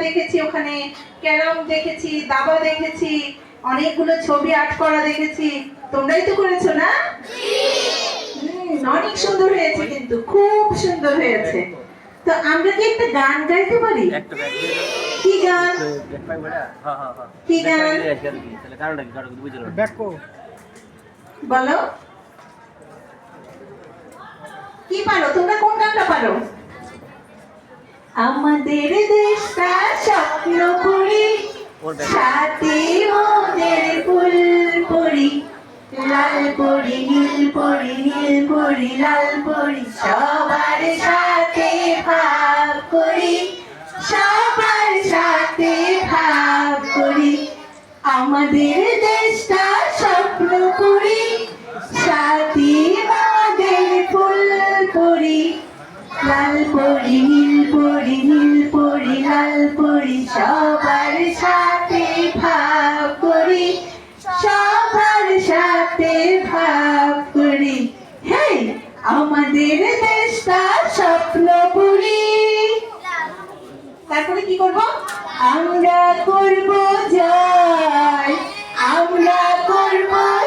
দেখেছি ওখানে ক্যারাম দেখেছি দাবা দেখেছি অনেকগুলো ছবি আর্ট করা দেখেছি। তোমরাই তো করেছ না? অনেক সুন্দর হয়েছে কিন্তু খুব সুন্দর হয়েছে। তো আমরা কি একটা গান গাইতে পারি। কি গান? হ্যাঁ, হ্যাঁ, হ্যাঁ। কি গান? বলো। কি পারো? তোমরা কোন গানটা পারো? আমাদের দেশটা স্বপ্ন করি সাথে ওদের ফুল পরি লাল পরি নীল পরি নীল পরি লাল পরি সবার সাথে ভাগ করি। সবার সাথে ভাগ করি। আমাদের লাল পরি, নীল পরি নীল পরি, লাল পরি, সবার সাথে ভাব করি। সবার সাথে ভাব করি। হে আমাদের দেশটা স্বপ্ন পুরি। তারপরে কি করব? আমরা করব জয়। আমরা করব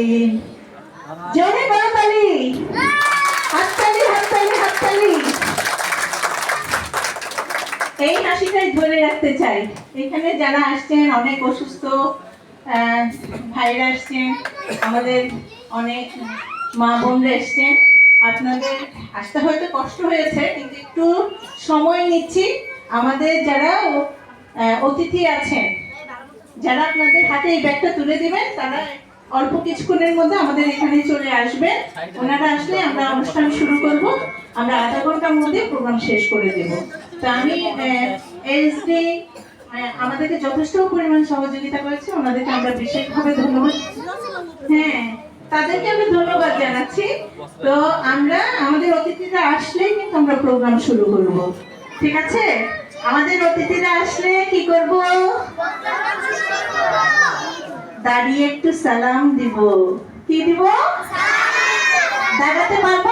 একদিন জোরে বাতালি হাততালি হাততালি। এই হাসিটাই ধরে রাখতে চাই। এখানে যারা আসছেন, অনেক অসুস্থ ভাইরা আসছেন, আমাদের অনেক মা বোনরা এসছেন। আপনাদের আসতে হয়তো কষ্ট হয়েছে, কিন্তু একটু সময় নিচ্ছি। আমাদের যারা অতিথি আছেন, যারা আপনাদের হাতে এই ব্যাগটা তুলে দিবেন, তারা অল্প কিছুক্ষণের মধ্যে আমাদের এখানে চলে আসবেন। ওনারা আসলে আমরা অনুষ্ঠান শুরু করব। আমরা আধা ঘণ্টার মধ্যে প্রোগ্রাম শেষ করে দেব। তো আমি এসডি আমাদেরকে যথেষ্ট পরিমাণ সহযোগিতা করেছে। ওনাদেরকে আমরা বিশেষভাবে ধন্যবাদ। হ্যাঁ তাদেরকে আমি ধন্যবাদ জানাচ্ছি। তো আমরা, আমাদের অতিথিরা আসলেই কিন্তু আমরা প্রোগ্রাম শুরু করব। ঠিক আছে? আমাদের অতিথিরা আসলে কি করব? দাঁড়িয়ে একটু সালাম দিব। কি দিব? দাঁড়াতে পারব?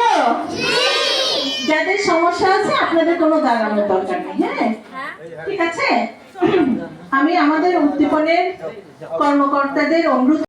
যাদের সমস্যা আছে, আপনাদের কোনো দাঁড়ানোর দরকার নেই হ্যাঁ? ঠিক আছে? আমি আমাদের উদ্দীপনের কর্মকর্তাদের অনুরোধ